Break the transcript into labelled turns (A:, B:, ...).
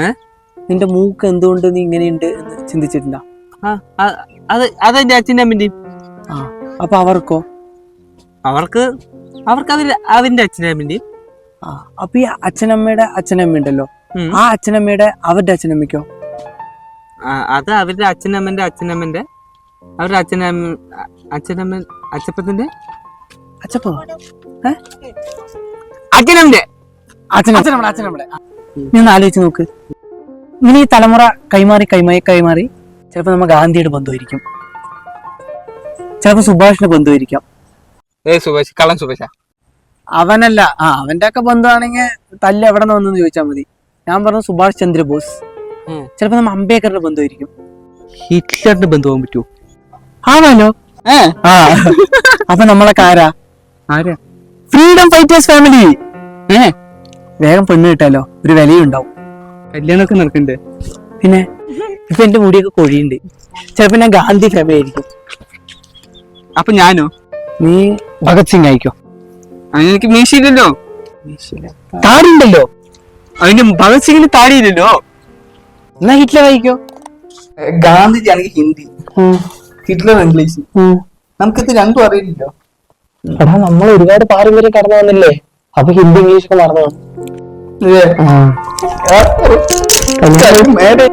A: ഏ?
B: നിന്റെ മൂക്ക് എന്തുകൊണ്ട് നീ ഇങ്ങനെയുണ്ട് എന്ന് ചിന്തിച്ചിട്ടുണ്ടോ?
A: ആ അത് അതെന്റെ അച്ഛന്റെ അമ്മന്റെയും
B: ആ അപ്പൊ അവർക്കോ?
A: അവർക്ക് അവർക്ക് അതിൽ അവന്റെ അച്ഛന്റെ അമ്മന്റെയും
B: ആ അപ്പൊ ഈ അച്ഛനമ്മയുടെ അച്ഛനമ്മ ഉണ്ടല്ലോ.
A: ഉം.
B: ആ അച്ഛനമ്മയുടെ അവരുടെ അച്ഛനമ്മയ്ക്കോ?
A: ആ, അത് അവരുടെ അച്ഛനമ്മന്റെ അച്ഛനമ്മന്റെ അവരുടെ അച്ഛനമ്മ അച്ഛനമ്മ അച്ഛപ്പത്തിന്റെ
B: അച്ഛപ്പോ?
A: അച്ഛനമ്മന്റെ
B: അച്ഛനമ്മ അച്ഛനമ്മടെ നീ ഒന്ന് ആലോചിച്ച് നോക്ക്. ഇങ്ങനെ ഈ തലമുറ കൈമാറി കൈമാറി കൈമാറി ചിലപ്പോ നമ്മ ഗാന്ധിയുടെ ബന്ധമായിരിക്കും ചിലപ്പോ സുഭാഷിന്റെ ബന്ധമായിരിക്കാം
A: ഏ സുഭാഷ് കള്ളൻ സുഭാഷ?
B: അവനല്ല ആ അവന്റെ ഒക്കെ ബന്ധമാണെങ്കിൽ തല്ല് എവിടെ നിന്ന് വന്നെന്ന് ചോദിച്ചാൽ മതി. ഞാൻ പറഞ്ഞു സുഭാഷ് ചന്ദ്രബോസ്. ചിലപ്പോ നമ്മ അംബേദ്കറിന്റെ ബന്ധമായിരിക്കും
A: ഹിറ്റ്ലറിന്റെ ബന്ധുവാൻ പറ്റുമോ
B: ആണല്ലോ? ആ. അപ്പൊ നമ്മളൊക്കെ ആരാ?
A: ആരാ?
B: Freedom fighters family.
A: ഏ?
B: വേഗം പെണ്ണ് കിട്ടാലോ? ഒരു വിലയും ഉണ്ടാവും.
A: കല്യാണമൊക്കെ നടക്കണ്ടേ?
B: പിന്നെ? ഇപ്പൊ എന്റെ മുടിയൊക്കെ കൊഴിയുണ്ട് ചിലപ്പോ ഞാൻ ഗാന്ധി ഫാമിലി ആയിരിക്കും
A: അപ്പൊ ഞാനോ?
B: നീ ഭഗത് സിംഗ് ആയിക്കോ.
A: അങ്ങനെ എനിക്ക് മീശയില്ലല്ലോ.
B: താടിണ്ടല്ലോ
A: അതിന്റെ ഭഗത് സിംഗിന് താടിയില്ലല്ലോ.
B: എന്നാ ഹിറ്റ്ലർ ആയിക്കോ?
A: ഗാന്ധിജി ആണെങ്കിൽ ഹിന്ദി. Hitler English. നമുക്കിത് രണ്ടും അറിയില്ലല്ലോ.
B: എടാ നമ്മൾ ഒരുപാട് പാരമ്പര്യം കടന്നു വന്നില്ലേ? അപ്പൊ ഹിന്ദി ഇംഗ്ലീഷ് ഒക്കെ മറന്നു
A: ഏ.
B: ആ.
A: മേരെ